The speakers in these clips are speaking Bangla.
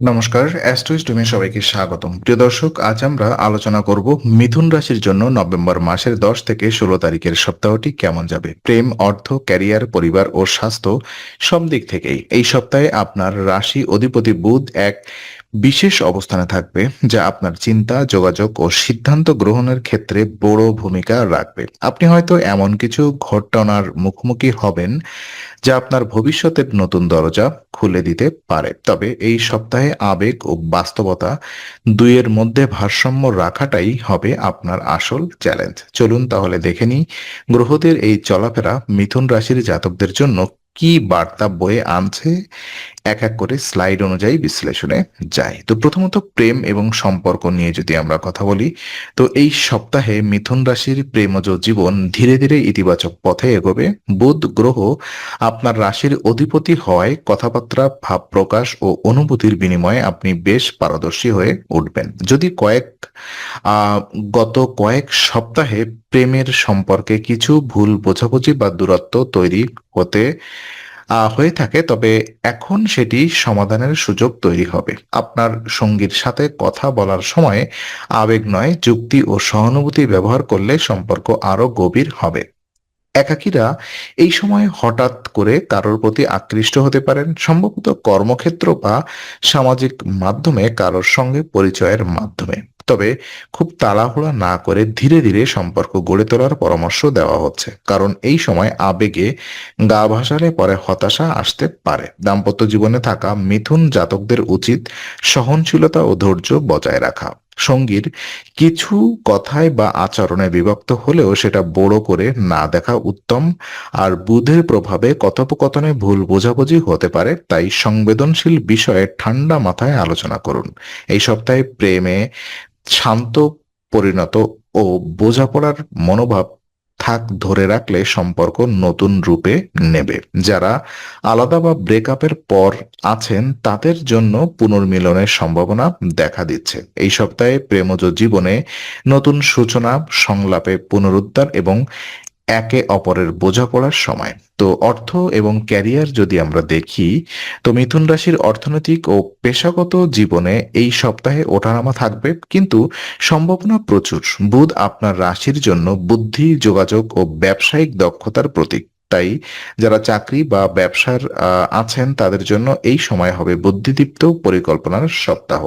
নমস্কার অ্যাস্ট্রোইস তুমি সবাইকে স্বাগতম। প্রিয় দর্শক, আজ আমরা আলোচনা করব মিথুন রাশির জন্য নভেম্বর মাসের দশ থেকে ষোলো তারিখের সপ্তাহটি কেমন যাবে? প্রেম, অর্থ, ক্যারিয়ার, পরিবার ও স্বাস্থ্য সব দিক থেকেই। এই সপ্তাহে আপনার রাশি, অধিপতি, বুধ, এক বিশেষ অবস্থানে থাকবে যা আপনার চিন্তা, যোগাযোগ ও সিদ্ধান্ত গ্রহণের ক্ষেত্রে বড় ভূমিকা রাখবে। আপনি হয়তো এমন কিছু ঘটনার মুখোমুখি হবেন যা আপনার ভবিষ্যতের নতুন দরজা খুলে দিতে পারে। তবে এই সপ্তাহে আবেগ ও বাস্তবতা দুইয়ের মধ্যে ভারসাম্য রাখাটাই হবে আপনার আসল চ্যালেঞ্জ। চলুন তাহলে দেখে নিই, গ্রহদের এই চলাফেরা মিথুন রাশির জাতকদের জন্য কি বার্তা বয়ে আনছে? এক এক করে স্লাইড অনুযায়ী বিশ্লেষণে যাই। তো প্রথমত প্রেম এবং সম্পর্ক নিয়ে যদি আমরা কথা বলি, তো এই সপ্তাহে মিথুন রাশির প্রেমজ জীবন ধীরে ধীরে ইতিবাচক পথে এগোবে। বুধ গ্রহ আপনার রাশির অধিপতি হওয়ায় কথাবার্তা, ভাব প্রকাশ ও অনুভূতির বিনিময়ে আপনি বেশ পারদর্শী হয়ে উঠবেন। যদি কয়েক গত কয়েক সপ্তাহে প্রেমের সম্পর্কে কিছু ভুল বোঝাবুঝি বা দূরত্ব তৈরি হতে হয়ে থাকে, তবে এখন সেটি সমাধানের সুযোগ তৈরি হবে। আপনার সঙ্গীর সাথে কথা বলার সময় আবেগ নয়, যুক্তি ও সহানুভূতি ব্যবহার করলে সম্পর্ক আরও গভীর হবে। একাকীরা এই সময় হঠাৎ করে কারোর প্রতি আকৃষ্ট হতে পারেন, সম্ভবত কর্মক্ষেত্র বা সামাজিক মাধ্যমে কারোর সঙ্গে পরিচয়ের মাধ্যমে। তবে খুব তাড়াহুড়া না করে ধীরে ধীরে সম্পর্ক গড়ে তোলার পরামর্শ দেওয়া হচ্ছে। কারণ এই সময় আবেগে গা ভাসালে পরে হতাশা আসতে পারে। দাম্পত্য জীবনে থাকা মিথুন জাতকদের উচিত সহনশীলতা ও ধৈর্য বজায় রাখা। সঙ্গীর কিছু কথায় বা আচরণে বিভক্ত হলেও সেটা বড় করে না দেখা উত্তম। আর বুধের প্রভাবে কথোপকথনে ভুল বোঝাবুঝি হতে পারে, তাই সংবেদনশীল বিষয়ে ঠান্ডা মাথায় আলোচনা করুন। এই সপ্তাহে প্রেমে শান্ত, পরিণত ও বোঝাপড়ার মনোভাব থাক ধরে রাখলে সম্পর্ক নতুন রূপে নেবে। যারা আলাদা বা ব্রেকআপের পর আছেন, তাদের জন্য পুনর্মিলনের সম্ভাবনা দেখা দিচ্ছে। এই সপ্তাহে প্রেমজ জীবনে নতুন সূচনা, সংলাপে পুনরুদ্ধার এবং একে অপরের বোঝাপড়ার সময়। তো অর্থ এবং ক্যারিয়ার যদি আমরা দেখি, তো মিথুন রাশির অর্থনৈতিক ও পেশাগত জীবনে এই সপ্তাহে ওঠানামা থাকবে। কিন্তু সম্ভাবনা প্রচুর। বুধ আপনার রাশির জন্য বুদ্ধি, যোগাযোগ ও ব্যবসায়িক দক্ষতার প্রতীক। তাই যারা চাকরি বা ব্যবসার আছেন তাদের জন্য এই সময় হবে বুদ্ধিদীপ্ত পরিকল্পনার সপ্তাহ।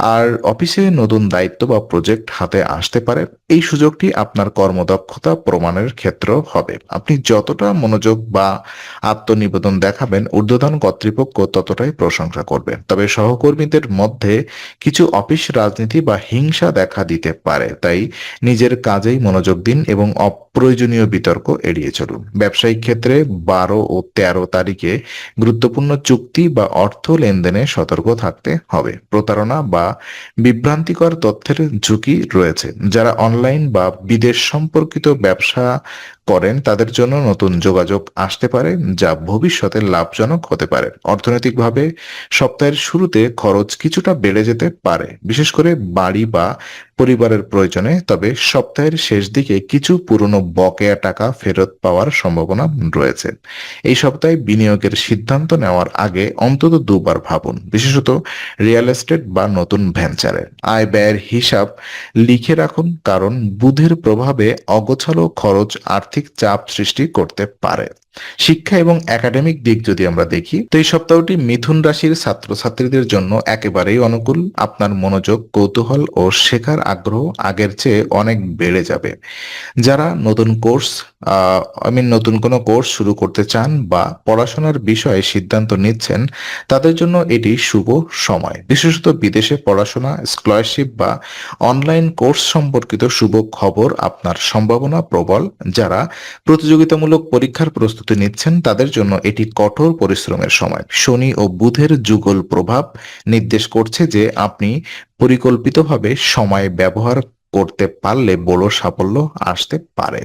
আর অফিসে নতুন দায়িত্ব বা প্রজেক্ট হাতে আসতে পারে, এই সুযোগটি আপনার কর্মদক্ষতা প্রমাণের ক্ষেত্র হবে। আপনি যতটা মনোযোগ বা আত্মনিবেদন দেখাবেন, ঊর্ধ্বতন কর্তৃপক্ষ ততটাই প্রশংসা করবে। তবে সহকর্মীদের মধ্যে কিছু অফিস রাজনীতি বা হিংসা দেখা দিতে পারে, তাই নিজের কাজেই মনোযোগ দিন এবং অপ্রয়োজনীয় বিতর্ক এড়িয়ে চলুন। ব্যবসায়িক ক্ষেত্রে বারো ও তেরো তারিখে গুরুত্বপূর্ণ চুক্তি বা অর্থ লেনদেনে সতর্ক থাকতে হবে। প্রতারণা বা বিভ্রান্তিকর তথ্যের ঝুঁকি রয়েছে। যারা অনলাইন বা বিদেশ সম্পর্কিত ব্যবসা করেন, তাদের জন্য নতুন যোগাযোগ আসতে পারে, যা ভবিষ্যতে লাভজনক হতে পারে। অর্থনৈতিকভাবে সপ্তাহের শুরুতে খরচ কিছুটা বেড়ে যেতে পারে, বিশেষ করে বাড়ি বা পরিবারের প্রয়োজনে, তবে সপ্তাহের শেষ দিকে কিছু পুরনো বকেয়া টাকা ফেরত পাওয়ার সম্ভাবনা রয়েছে। এই সপ্তাহে বিনিয়োগের সিদ্ধান্ত নেওয়ার আগে অন্তত দুবার ভাবুন, বিশেষত রিয়েল এস্টেট বা নতুন ভেঞ্চারে। আয় ব্যয়ের হিসাব লিখে রাখুন, কারণ বুধের প্রভাবে অগোছালো খরচ আর্থিক চাপ সৃষ্টি করতে পারে। শিক্ষা এবং একাডেমিক দিক যদি আমরা দেখি, তো এই সপ্তাহটি মিথুন রাশির ছাত্রছাত্রীদের জন্য একেবারেই অনুকূল। আপনার মনোযোগ, কৌতূহল ও শেখার আগ্রহ আগের চেয়ে অনেক বেড়ে যাবে। যারা নতুন কোর্স আই মিন নতুন কোনো কোর্স শুরু করতে চান বা পড়াশোনার বিষয়ে সিদ্ধান্ত নিচ্ছেন, তাদের জন্য এটি শুভ সময়। বিশেষত বিদেশে পড়াশোনা, স্কলারশিপ বা অনলাইন কোর্স সম্পর্কিত শুভ খবর আপনার সম্ভাবনা প্রবল। যারা প্রতিযোগিতামূলক পরীক্ষার প্রস্তুতি নিচ্ছেন তাদের জন্য এটি কঠোর পরিশ্রমের সময়। শনি ও বুধের যুগল প্রভাব নির্দেশ করছে যে আপনি পরিকল্পিতভাবে সময় ব্যবহার করতে পারলে বড় সাফল্য আসতে পারে।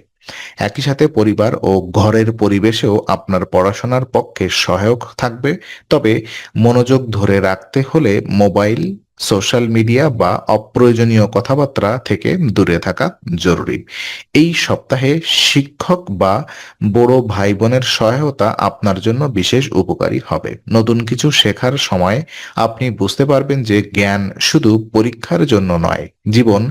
একই সাথে পরিবার ও ঘরের পরিবেশেও আপনার পড়াশোনার পক্ষে সহায়ক থাকবে। তবে মনোযোগ ধরে রাখতে হলে মোবাইল সোশ্যাল মিডিয়া বা অপ্রয়োজনীয় কথাবার্তা থেকে দূরে থাকা জরুরি। এই সপ্তাহে শিক্ষক বা বড় ভাই বোনের সহায়তা আপনার জন্য বিশেষ উপকারী হবে। নতুন কিছু শেখার সময় আপনি বুঝতে পারবেন যে জ্ঞান শুধু পরীক্ষার জন্য নয়, জীবন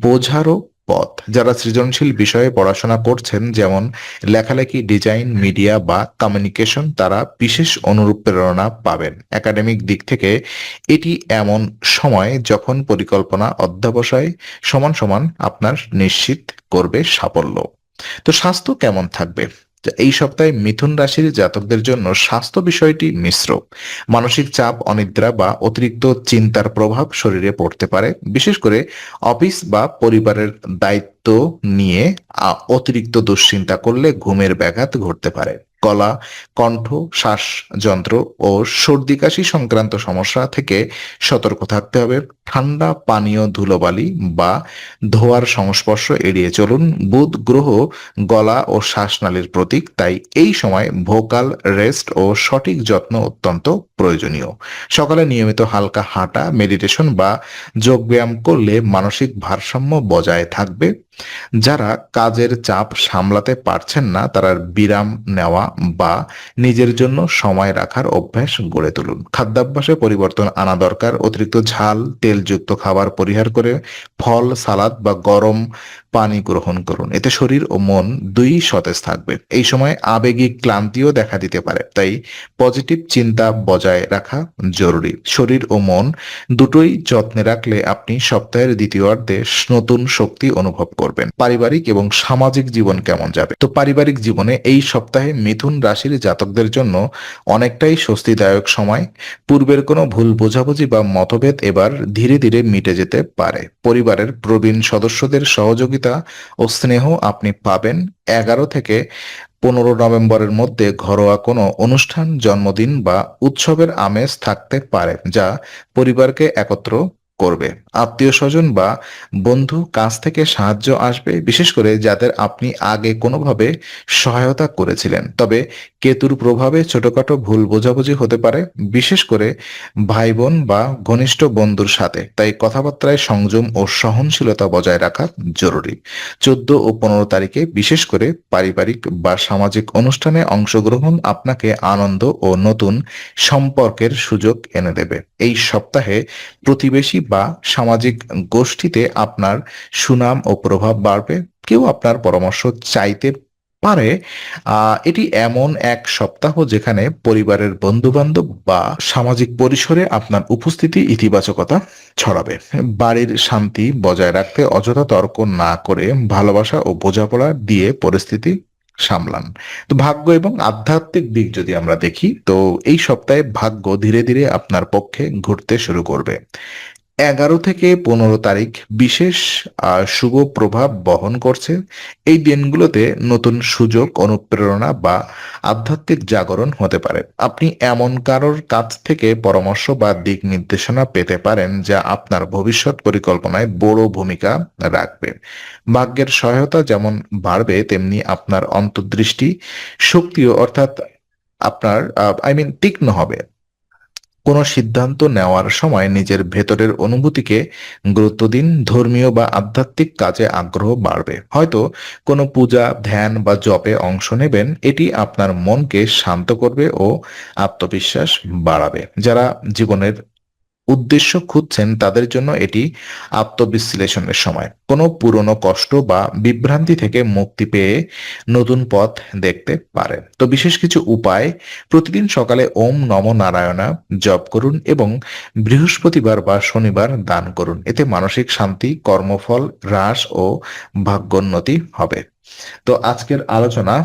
বোঝারও পথ। যারা সৃজনশীল বিষয়ে পড়াশোনা করছেন, যেমন লেখালেখি, ডিজাইন, মিডিয়া বা কমিউনিকেশন, তারা বিশেষ অনুরূপ প্রেরণা পাবেন। একাডেমিক দিক থেকে এটি এমন সময় যখন পরিকল্পনা অধ্যাবসায় সমান সমান আপনার নিশ্চিত করবে সাফল্য। তো স্বাস্থ্য কেমন থাকবে? এই সপ্তাহে মিথুন রাশির জাতকদের জন্য স্বাস্থ্য বিষয়টি মিশ্র। মানসিক চাপ, অনিদ্রা বা অতিরিক্ত চিন্তার প্রভাব শরীরে পড়তে পারে। বিশেষ করে অফিস বা পরিবারের দায়িত্ব নিয়ে অতিরিক্ত দুশ্চিন্তা করলে ঘুমের ব্যাঘাত ঘটতে পারে। গলা কণ্ঠ, শ্বাসযন্ত্র ও সর্দি কাশি সংক্রান্ত সমস্যা থেকে সতর্ক থাকতে হবে। ঠান্ডা, পানীয় ধুলোবালি বা ধোয়ার সংস্পর্শ এড়িয়ে চলুন। বুধ গ্রহ গলা ও শ্বাসনালীর প্রতীক, তাই এই সময় ভোকাল রেস্ট ও সঠিক যত্ন অত্যন্ত প্রয়োজনীয়। সকালে নিয়মিত হালকা হাঁটা, মেডিটেশন বা যোগব্যায়াম করলে মানসিক ভারসাম্য বজায় থাকবে। যারা কাজের চাপ সামলাতে পারছেন না, তারা বিরাম নেওয়া বা নিজের জন্য সময় রাখার অভ্যাস গড়ে তুলুন। খাদ্যাভ্যাসে পরিবর্তন আনা দরকার। অতিরিক্ত ঝাল, তেলযুক্ত খাবার পরিহার করে ফল, সালাদ বা গরম পানি গ্রহণ করুন। এতে শরীর ও মন দুই সতেজ থাকবে। এই সময় আবেগিক ক্লান্তিও দেখা দিতে পারে। তাই পজিটিভ চিন্তা বজায় রাখা জরুরি। শরীর ও মন দুটোই যত্নে রাখলে আপনি সপ্তাহের দ্বিতীয়ার্ধে নতুন শক্তি অনুভব করবেন। পারিবারিক এবং সামাজিক জীবন কেমন যাবে? তো পারিবারিক জীবনে এই সপ্তাহে মিথুন রাশির জাতকদের জন্য অনেকটাই স্বস্তিদায়ক সময়। পূর্বের কোনো ভুল বোঝাবুঝি বা মতভেদ এবার ধীরে ধীরে মিটে যেতে পারে। পরিবারের প্রবীণ সদস্যদের সহযোগিতা সহযোগিতা ও স্নেহ আপনি পাবেন। এগারো থেকে পনেরো নভেম্বরের মধ্যে ঘরোয়া কোনো অনুষ্ঠান, জন্মদিন বা উৎসবের আমেজ থাকতে পারে, যা পরিবারকে একত্র করবে। আত্মীয় স্বজন বা বন্ধু কাছ থেকে সাহায্য আসবে, বিশেষ করে যাদের আপনি আগে কোনোভাবে সহায়তা করেছিলেন। তবে কেতুর প্রভাবে ছোটখাটো ভুল বোঝাবুঝি হতে পারে, বিশেষ করে ভাই বোন বা ঘনিষ্ঠ বন্ধুর সাথে। তাই কথাবার্তায় সংযম ও সহনশীলতা বজায় রাখা জরুরি। চোদ্দ ও পনেরো তারিখে বিশেষ করে পারিবারিক বা সামাজিক অনুষ্ঠানে অংশগ্রহণ আপনাকে আনন্দ ও নতুন সম্পর্কের সুযোগ এনে দেবে। এই সপ্তাহে প্রতিবেশী বা সামাজিক গোষ্ঠীতে আপনার সুনাম ও প্রভাব বাড়বে, কেউ আপনার পরামর্শ চাইতে পারে। এটি এমন এক সপ্তাহ যেখানে পরিবারের বন্ধু বান্ধব বা সামাজিক পরিসরে আপনার উপস্থিতি ইতিবাচকতা ছড়াবে। বাড়ির শান্তি বজায় রাখতে অযথা তর্ক না করে ভালোবাসা ও বোঝাপড়া দিয়ে পরিস্থিতি সামলান। তো ভাগ্য এবং আধ্যাত্মিক দিক যদি আমরা দেখি, তো এই সপ্তাহে ভাগ্য ধীরে ধীরে আপনার পক্ষে ঘুরতে শুরু করবে। এগারো থেকে পনেরো তারিখ বিশেষ শুভ প্রভাব বহন করছে। এই দিনগুলোতে নতুন সুযোগ, অনুপ্রেরণা বা আধ্যাত্মিক জাগরণ হতে পারে। আপনি এমন কারোর কাছ থেকে পরামর্শ বা দিক নির্দেশনা পেতে পারেন যা আপনার ভবিষ্যৎ পরিকল্পনায় বড় ভূমিকা রাখবে। ভাগ্যের সহায়তা যেমন বাড়বে, তেমনি আপনার অন্তর্দৃষ্টি শক্তিও অর্থাৎ আপনার আই মিন তীক্ষ্ণ হবে। কোনো সিদ্ধান্ত নেওয়ার সময় নিজের ভেতরের অনুভূতিকে গুরুত্ব দিন, ধর্মীয় বা আধ্যাত্মিক কাজে আগ্রহ বাড়বে। হয়তো কোনো পূজা, ধ্যান বা জপে অংশ নেবেন, এটি আপনার মনকে শান্ত করবে ও আত্মবিশ্বাস বাড়াবে। যারা জীবনের উদ্দেশ্য খুঁজছেন তাদের জন্য এটি আত্মবিশ্লেষণের সময়। কোনো পুরনো কষ্ট বা বিভ্রান্তি থেকে মুক্তি পেয়ে নতুন পথ দেখতে পারেন। তো বিশেষ কিছু উপায়, প্রতিদিন সকালে ওম নম নারায়ণা জপ করুন এবং বৃহস্পতিবার বা শনিবার দান করুন। এতে মানসিক শান্তি, কর্মফল, হ্রাস ও ভাগ্যোন্নতি হবে। তো আজকের আলোচনা